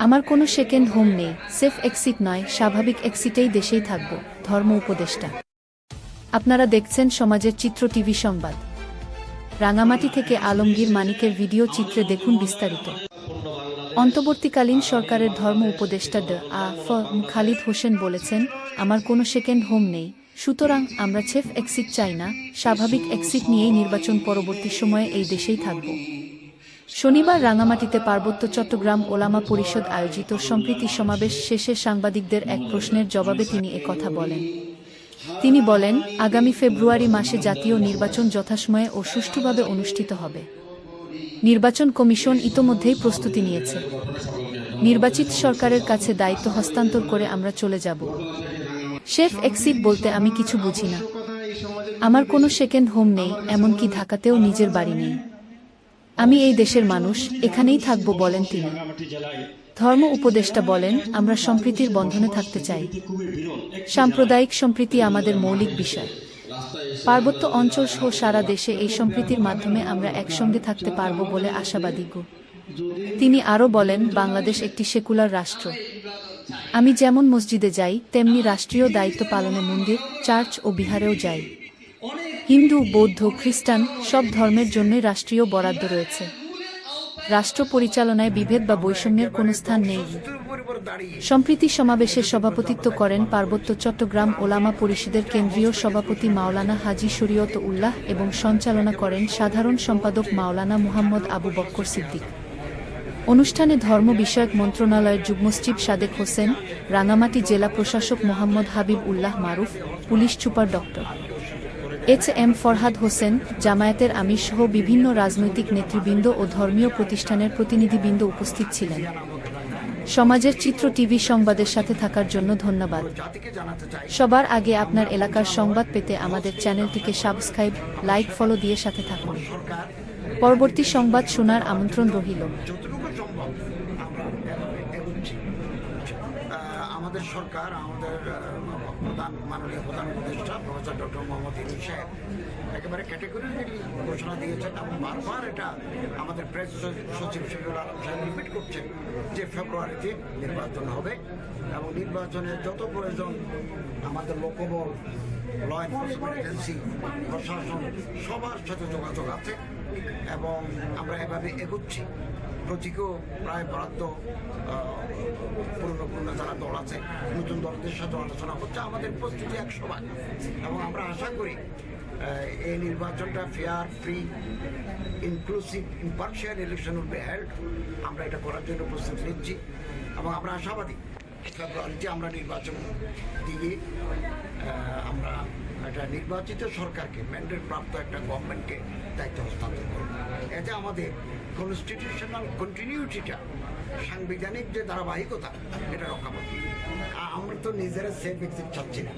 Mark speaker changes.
Speaker 1: আমার কোনো second home নেই সেফ এক্সিট নয়, স্বাভাবিক এক্সিটেই দেশেই থাকব, ধর্ম উপদেষ্টা। আপনারা দেখছেন সমাজের চিত্র টিভি সংবাদ। রাঙামাটি থেকে আলমগীর মানিকের ভিডিও চিত্রে দেখুন বিস্তারিত। অন্তর্বর্তীকালীন সরকারের ধর্ম উপদেষ্টা ড. আ. ফ. খালিদ হোসেন বলেছেন, আমার কোনো সেকেন্ড হোম নেই, সুতরাং আমরা সেফ এক্সিট চাই না, স্বাভাবিক এক্সিট নিয়েই নির্বাচন পরবর্তী সময়ে এই দেশেই থাকব। শনিবার রাঙামাটিতে পার্বত্য চট্টগ্রাম ওলামা পরিষদ আয়োজিত সম্প্রীতি সমাবেশ শেষে সাংবাদিকদের এক প্রশ্নের জবাবে তিনি একথা বলেন। তিনি বলেন, আগামী ফেব্রুয়ারি মাসে জাতীয় নির্বাচন যথাসময়ে ও সুষ্ঠুভাবে অনুষ্ঠিত হবে। নির্বাচন কমিশন ইতোমধ্যেই প্রস্তুতি নিয়েছে। নির্বাচিত সরকারের কাছে দায়িত্ব হস্তান্তর করে আমরা চলে যাব। শেফ এক্সিট বলতে আমি কিছু বুঝি না। আমার কোনো সেকেন্ড হোম নেই, এমনকি ঢাকাতেও নিজের বাড়ি নেই। আমি এই দেশের মানুষ, এখানেই থাকব বলেন তিনি। ধর্ম উপদেষ্টা বলেন, আমরা সম্প্রীতির বন্ধনে থাকতে চাই। সাম্প্রদায়িক সম্প্রীতি আমাদের মৌলিক বিষয়। পার্বত্য অঞ্চল সহ সারা দেশে এই সম্প্রীতির মাধ্যমে আমরা একসঙ্গে থাকতে পারব বলে আশাবাদী গো। তিনি আরও বলেন, বাংলাদেশ একটি সেকুলার রাষ্ট্র। আমি যেমন মসজিদে যাই, তেমনি রাষ্ট্রীয় দায়িত্ব পালনে মন্দির, চার্চ ও বিহারেও যাই। হিন্দু, বৌদ্ধ, খ্রিস্টান সব ধর্মের জন্যই রাষ্ট্রীয় বরাদ্দ রয়েছে। রাষ্ট্র পরিচালনায় বিভেদ বা বৈষম্যের কোনো স্থান নেই। সম্প্রীতি সমাবেশে সভাপতিত্ব করেন পার্বত্য চট্টগ্রাম ওলামা পরিষদের কেন্দ্রীয় সভাপতি মাওলানা হাজি শরীয়ত উল্লাহ এবং সঞ্চালনা করেন সাধারণ সম্পাদক মাওলানা মুহাম্মদ আবু বক্কর সিদ্দিক। অনুষ্ঠানে ধর্ম বিষয়ক মন্ত্রণালয়ের যুগ্মসচিব সাদেক হোসেন, রাঙামাটি জেলা প্রশাসক Mohammad Habib Ullah Maruf, police super doctor. H M Farhad Hossain, জামায়াতের আমির সহ বিভিন্ন রাজনৈতিক নেতৃবৃন্দ ও ধর্মীয় প্রতিষ্ঠানের প্রতিনিধিবৃন্দ উপস্থিত ছিলেন। সমাজের চিত্র টিভি সংবাদের সাথে থাকার জন্য ধন্যবাদ। সবার আগে আপনার এলাকার সংবাদ পেতে আমাদের চ্যানেলটিকে সাবস্ক্রাইব, লাইক, ফলো দিয়ে সাথে থাকুন। পরবর্তী সংবাদ শোনার আমন্ত্রণ রহিল
Speaker 2: যতটুকু সম্ভব আমরা এগোচ্ছি আহ, আমাদের সরকার, আমাদের প্রধান, মাননীয় প্রধান উপদেষ্টা, প্রফেসর ডক্টর মোহাম্মদ ইউনুস সাহেব, একেবারে ক্যাটেগরিক্যালি ঘোষণা দিয়েছেন এবং বারবার এটা আমাদের প্রেস সচিব শহীদুল আলম সাহেব রিপিট করছেন যে ফেব্রুয়ারিতে নির্বাচন হবে এবং নির্বাচনের যত প্রয়োজন আমাদের লোকবল ল এনফোর্সমেন্ট এজেন্সি প্রশাসন সবার সাথে যোগাযোগ আছে এবং আমরা এভাবে এগোচ্ছি। প্রতীকেও প্রায় বরাদ্দ পুরনো পুরনো যারা দল আছে, নতুন দলদের সাথে আলোচনা করছে, আমাদের প্রস্তুতি এক ভাগ এবং আমরা আশা করি এই নির্বাচনটা fair free inclusive impartial election will be held আমরা এটা করার জন্য প্রস্তুতি নিচ্ছি। এবং আমরা আশাবাদী ফেব্রুয়ারিতে আমরা নির্বাচন দিয়ে আমরা একটা নির্বাচিত সরকারকে ম্যান্ডেট প্রাপ্ত একটা গভর্নমেন্টকে দায়িত্ব হস্তান্তর করব। এতে আমাদের কনস্টিটিউশনাল কন্টিনিউটিটা সাংবিধানিক যে ধারাবাহিকতা, এটা রক্ষা পাবে আমরা তো নিজেরা সেফ এক্সিট চাচ্ছি না।